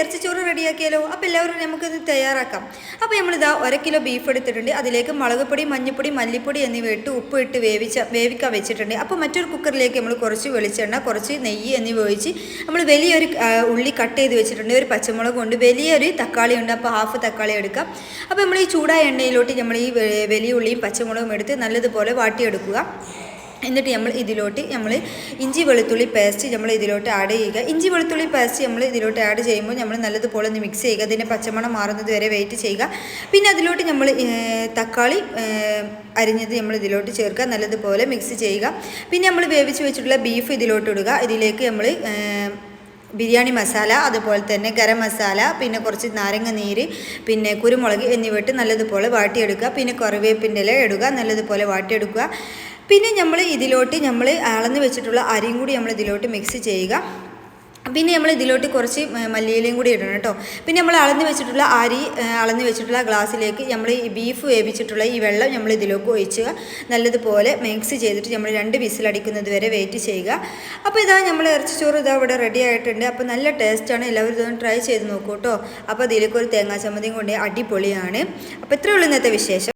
ഇറച്ചിച്ചോറ് റെഡിയാക്കിയാലോ? അപ്പോൾ എല്ലാവരും നമുക്കിത് തയ്യാറാക്കാം. അപ്പോൾ നമ്മളിതാ ഒരു കിലോ ബീഫ് എടുത്തിട്ടുണ്ട്. അതിലേക്ക് മുളക് പൊടി മഞ്ഞൾപ്പൊടി മല്ലിപ്പൊടി എന്നിവ ഇട്ട് ഉപ്പ് ഇട്ട് വേവിച്ച വേവിക്കാൻ വെച്ചിട്ടുണ്ട്. അപ്പോൾ മറ്റൊരു കുക്കറിലേക്ക് നമ്മൾ കുറച്ച് വെളിച്ചെണ്ണ കുറച്ച് നെയ്യ് എന്നിവ ഒഴിച്ച് നമ്മൾ വലിയൊരു ഉള്ളി കട്ട് ചെയ്ത് വെച്ചിട്ടുണ്ട്. ഒരു പച്ചമുളക് ഉണ്ട്. വലിയൊരു തക്കാളി ഉണ്ട്. അപ്പോൾ ഹാഫ് തക്കാളി എടുക്കാം. അപ്പോൾ നമ്മൾ ഈ ചൂടായ എണ്ണയിലോട്ട് നമ്മൾ ഈ വലിയ ഉള്ളിയും പച്ചമുളകും എടുത്ത് നല്ലതുപോലെ വാട്ടിയെടുക്കുക. എന്നിട്ട് നമ്മൾ ഇതിലോട്ട് നമ്മൾ ഇഞ്ചി വെളുത്തുള്ളി പേസ്റ്റ് നമ്മൾ ഇതിലോട്ട് ആഡ് ചെയ്യുക. ഇഞ്ചി വെളുത്തുള്ളി പേസ്റ്റ് നമ്മൾ ഇതിലോട്ട് ആഡ് ചെയ്യുമ്പോൾ നമ്മൾ നല്ലതുപോലെ ഒന്ന് മിക്സ് ചെയ്യുക. അതിന്റെ പച്ചമണം മാറുന്നത് വരെ വെയിറ്റ് ചെയ്യുക. പിന്നെ അതിലോട്ട് നമ്മൾ തക്കാളി അരിഞ്ഞത് നമ്മൾ ഇതിലോട്ട് ചേർക്കുക. നല്ലതുപോലെ മിക്സ് ചെയ്യുക. പിന്നെ നമ്മൾ വേവിച്ച് വെച്ചിട്ടുള്ള ബീഫ് ഇതിലോട്ട് ഇടുക. ഇതിലേക്ക് നമ്മൾ ബിരിയാണി മസാല അതുപോലെ തന്നെ ഗരം മസാല പിന്നെ കുറച്ച് നാരങ്ങ നീര് പിന്നെ കുരുമുളക് എന്നിവ ഇട്ട് നല്ലതുപോലെ വാട്ടിയെടുക്കുക. പിന്നെ കറിവേപ്പിന്റെ ഇല ഇടുക. നല്ലതുപോലെ വാട്ടിയെടുക്കുക. പിന്നെ നമ്മൾ ഇതിലോട്ട് നമ്മൾ അളന്ന് വെച്ചിട്ടുള്ള അരിയും കൂടി നമ്മൾ ഇതിലോട്ട് മിക്സ് ചെയ്യുക. പിന്നെ നമ്മൾ ഇതിലോട്ട് കുറച്ച് മല്ലിയിലയും കൂടി ഇടണം കേട്ടോ. പിന്നെ നമ്മൾ അളന്ന് വെച്ചിട്ടുള്ള അരി അളന്ന് വെച്ചിട്ടുള്ള ഗ്ലാസ്സിലേക്ക് നമ്മൾ ഈ ബീഫ് വേവിച്ചിട്ടുള്ള ഈ വെള്ളം നമ്മൾ ഇതിലേക്ക് ഒഴിച്ച് നല്ലതുപോലെ മിക്സ് ചെയ്തിട്ട് നമ്മൾ രണ്ട് വിസിലടിക്കുന്നത് വരെ വെയിറ്റ് ചെയ്യുക. അപ്പോൾ ഇതാ നമ്മൾ ഇറച്ചിച്ചോറ് ഇതാ ഇവിടെ റെഡി ആയിട്ടുണ്ട്. അപ്പോൾ നല്ല ടേസ്റ്റാണ് എല്ലാവരും ഇതൊന്ന് ട്രൈ ചെയ്ത് നോക്കൂ കേട്ടോ. അപ്പോൾ അതിലേക്ക് ഒരു തേങ്ങാ ചമ്മന്തിയും കൊണ്ട് അടിപൊളിയാണ്. അപ്പോൾ ഇത്രയുള്ള ഇന്നത്തെ വിശേഷം.